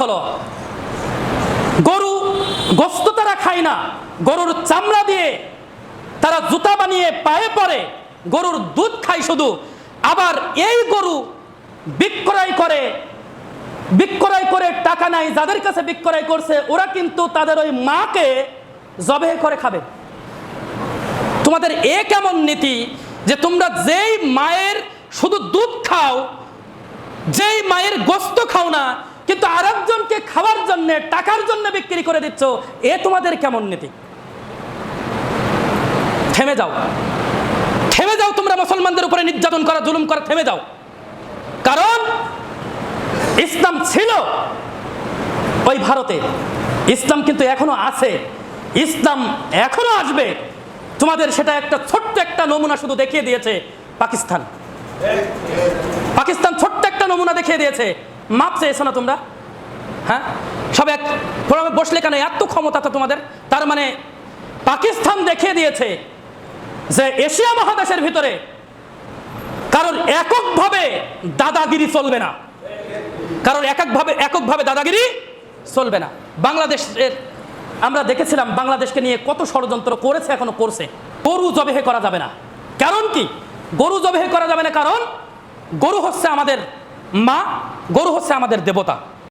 হলো, গরু গোস্ত তারা খায় না, গরুর চামড়া দিয়ে তারা জুতা বানিয়ে পায়ে পরে গরুর দুধ খায় শুধু। আবার এই গরু বিক্রয় করে বিক্রয় করে টাকা নাই, যাদের কাছে বিক্রয় করছে, ওরা কিন্তু তাদের ওই মাকে জবে করে খাবে। তোমাদের এ কেমন নীতি যে তোমরা যেই মায়ের শুধু দুধ খাও, যেই মায়ের গোস্ত খাও না কিন্তু আরেকজনকে খাওয়ার জন্য, টাকার জন্য বিক্রি করে দিচ্ছ, এ তোমাদের কেমন নীতি? থেমে যাও। থেমে যাও তোমরা মুসলমানদের উপরে নির্যাতন করা, জুলুম করা, থেমে যাও। কারণ ইসলাম ছিল ওই ভারতে। ইসলাম কিন্তু এখনও আছে। ইসলাম এখনও আসবে। তোমাদের সেটা একটা ছোট্ট একটা নমুনা শুধু দেখিয়ে দিয়েছে পাকিস্তান। পাকিস্তান ছোট্ট একটা নমুনা দেখিয়ে দিয়েছে। মাপ চেয়েছো না তোমরা? হ্যাঁ? সব এক ফোরামে বসলে কেন? এত ক্ষমতা তো তোমাদের। তার মানে পাকিস্তান দেখিয়ে দিয়েছে যে এশিয়া মহাদেশের ভিতরে কারণ এককভাবে দাদাগিরি চলবে না। কারণ এককভাবে এককভাবে দাদাগিরি চলবে না। বাংলাদেশের, আমরা দেখেছিলাম বাংলাদেশকে নিয়ে কত ষড়যন্ত্র করেছে এখনও করছে। গরু জবেহে করা যাবে না। কারণ কি? গরু জবেহে করা যাবে না কারণ গরু হচ্ছে আমাদের মা গরু হচ্ছে আমাদের দেবতা।